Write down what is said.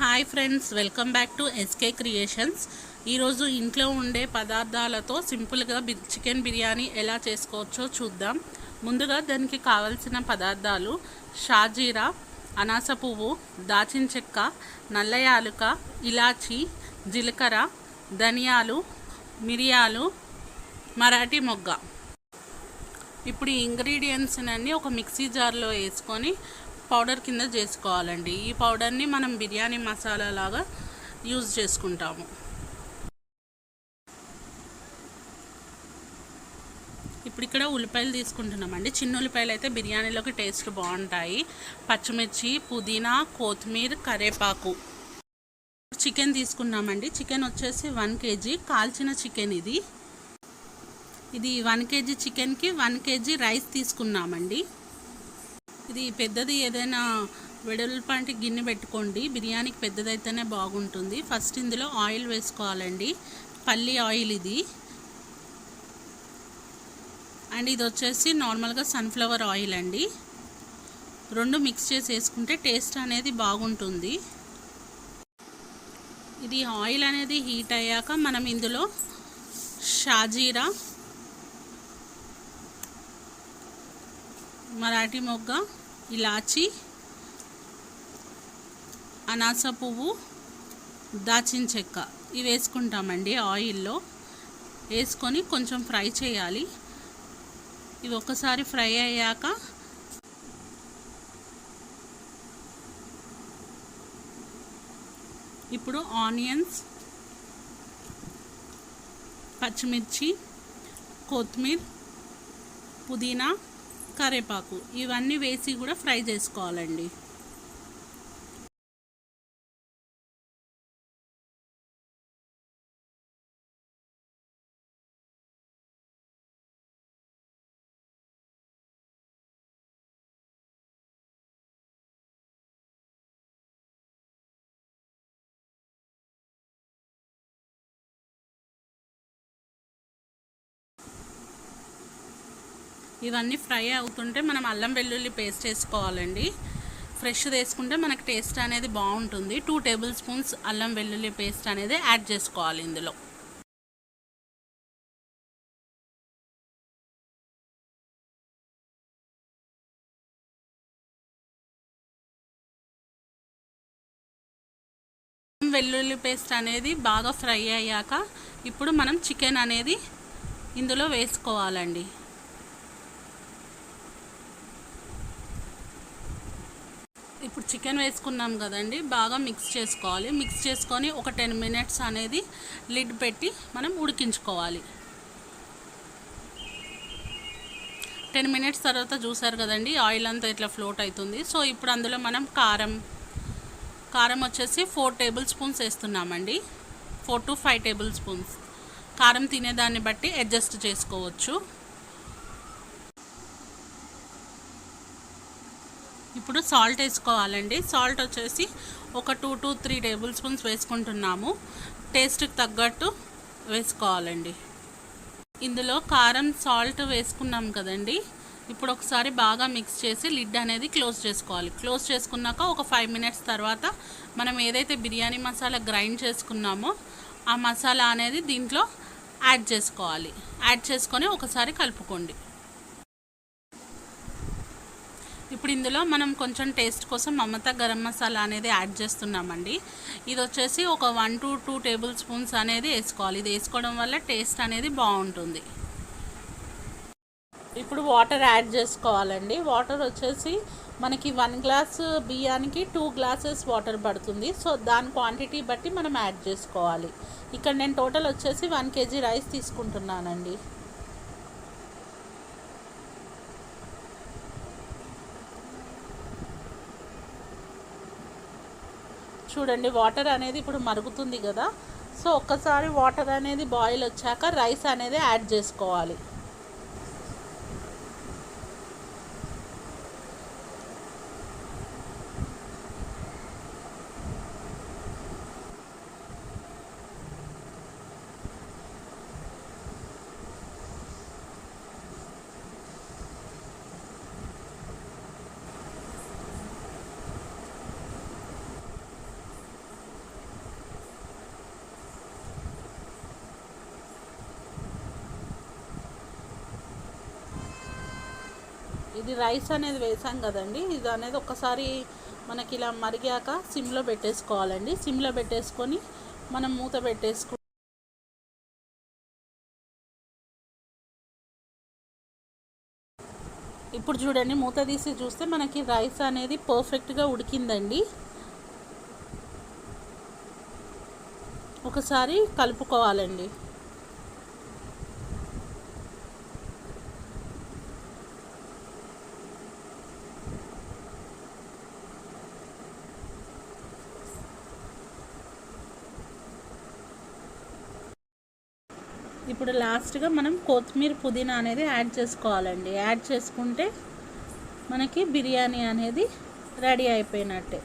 Hi friends welcome back to SK creations. ఈరోజు ఇంట్లో ఉండే పదార్థాలతో సింపుల్గా బి చికెన్ బిర్యానీ ఎలా చేసుకోవచ్చో చూద్దాం. ముందుగా దానికి కావలసిన పదార్థాలు షాజీరా అనాస పువ్వు దాచిన చెక్క నల్ల యాలుక ఇలాచి జీలకర్ర ధనియాలు మిరియాలు మరాఠీ మొగ్గ. ఇప్పుడు ఈ ఇంగ్రీడియంట్స్ అన్నీ ఒక మిక్సీ జార్లో వేసుకొని పౌడర్ కింద చేసుకోవాలండి. ఈ పౌడర్ని మనం బిర్యానీ మసాలా లాగా యూజ్ చేసుకుంటాము. ఇప్పుడు ఇక్కడ ఉల్లిపాయలు తీసుకుంటున్నామండి. చిన్న ఉల్లిపాయలు అయితే బిర్యానీలోకి టేస్ట్ బాగుంటాయి. పచ్చిమిర్చి పుదీనా కొత్తిమీర కరేపాకు. చికెన్ తీసుకున్నామండి. చికెన్ వచ్చేసి వన్ కేజీ. కాల్చిన చికెన్ ఇది. ఇది వన్ కేజీ చికెన్కి వన్ కేజీ రైస్ తీసుకున్నామండి. ఇది పెద్దది ఏదైనా వెడల్పాంటి గిన్నె పెట్టుకోండి. బిర్యానీకి పెద్దదైతేనే బాగుంటుంది. ఫస్ట్ ఇందులో ఆయిల్ వేసుకోవాలండి. పల్లి ఆయిల్ ఇది. అండ్ ఇది వచ్చేసి నార్మల్గా సన్ఫ్లవర్ ఆయిల్ అండి. రెండు మిక్స్ చేసి వేసుకుంటే టేస్ట్ అనేది బాగుంటుంది. ఇది ఆయిల్ అనేది హీట్ అయ్యాక మనం ఇందులో షాజీరా మరాఠీ మొగ్గ ఇలాచి అనాస పువ్వు దాచిన చెక్క. ఇవి వేసుకుంటామండి ఆయిల్లో. వేసుకొని కొంచెం ఫ్రై చేయాలి. ఇవి ఒకసారి ఫ్రై అయ్యాక ఇప్పుడు ఆనియన్స్ పచ్చిమిర్చి కొత్తిమీర పుదీనా కరేపాకు ఇవన్నీ వేసి కూడా ఫ్రై చేసుకోవాలండి. ఇవన్నీ ఫ్రై అవుతుంటే మనం అల్లం వెల్లుల్లి పేస్ట్ వేసుకోవాలండి. ఫ్రెష్ వేసుకుంటే మనకు టేస్ట్ అనేది బాగుంటుంది. టూ టేబుల్ స్పూన్స్ అల్లం వెల్లుల్లి పేస్ట్ అనేది యాడ్ చేసుకోవాలి ఇందులో. వెల్లుల్లి పేస్ట్ అనేది బాగా ఫ్రై అయ్యాక ఇప్పుడు మనం చికెన్ అనేది ఇందులో వేసుకోవాలండి. ఇప్పుడు చికెన్ వేసుకున్నాం కదండి బాగా మిక్స్ చేసుకోవాలి. మిక్స్ చేసుకొని ఒక టెన్ మినిట్స్ అనేది లిడ్ పెట్టి మనం ఉడికించుకోవాలి. టెన్ మినిట్స్ తర్వాత చూసారు కదండి ఆయిల్ అంతా ఇట్లా ఫ్లోట్ అవుతుంది సో ఇప్పుడు అందులో మనం కారం కారం వచ్చేసి ఫోర్ టేబుల్ స్పూన్స్ వేస్తున్నామండి. Four to five tablespoons కారం తినేదాన్ని బట్టి అడ్జస్ట్ చేసుకోవచ్చు. ఇప్పుడు సాల్ట్ వేసుకోవాలండి. సాల్ట్ వచ్చేసి ఒక two to three tablespoons వేసుకుంటున్నాము. టేస్ట్కి తగ్గట్టు వేసుకోవాలండి. ఇందులో కారం సాల్ట్ వేసుకున్నాం కదండి. ఇప్పుడు ఒకసారి బాగా మిక్స్ చేసి లిడ్ అనేది క్లోజ్ చేసుకోవాలి. క్లోజ్ చేసుకున్నాక ఒక ఫైవ్ మినిట్స్ తర్వాత మనం ఏదైతే బిర్యానీ మసాలా గ్రైండ్ చేసుకున్నామో ఆ మసాలా అనేది దీంట్లో యాడ్ చేసుకోవాలి. యాడ్ చేసుకొని ఒకసారి కలుపుకోండి. ఇప్పుడు ఇందులో మనం కొంచెం టేస్ట్ కోసం మమత గరం మసాలా అనేది యాడ్ చేస్తున్నామండి. ఇది వచ్చేసి ఒక one to two tablespoons అనేది వేసుకోవాలి. ఇది వేసుకోవడం వల్ల టేస్ట్ అనేది బాగుంటుంది. ఇప్పుడు వాటర్ యాడ్ చేసుకోవాలండి. వాటర్ వచ్చేసి మనకి వన్ గ్లాస్ బియ్యానికి టూ గ్లాసెస్ వాటర్ పడుతుంది. సో దాని క్వాంటిటీ బట్టి మనం యాడ్ చేసుకోవాలి. ఇక్కడ నేను టోటల్ వచ్చేసి వన్ కేజీ రైస్ తీసుకుంటున్నానండి. చూడండి వాటర్ అనేది ఇప్పుడు మరుగుతుంది కదా. సో ఒక్కసారి వాటర్ అనేది బాయిల్ వచ్చాక రైస్ అనేది యాడ్ చేసుకోవాలి. ఇది రైస్ అనేది వేసాం కదండి. ఇది అనేది ఒకసారి మనకి ఇలా మరిగాక సిమ్లో పెట్టేసుకోవాలండి. సిమ్లో పెట్టేసుకొని మనం మూత పెట్టేసుకు ఇప్పుడు చూడండి మూత తీసి చూస్తే మనకి రైస్ అనేది పర్ఫెక్ట్గా ఉడికిందండి. ఒకసారి కలుపుకోవాలండి. ఇప్పుడు లాస్ట్గా మనం కొత్తిమీర పుదీనా అనేది యాడ్ చేసుకోవాలండి. యాడ్ చేసుకుంటే మనకి బిర్యానీ అనేది రెడీ అయిపోయినట్టే.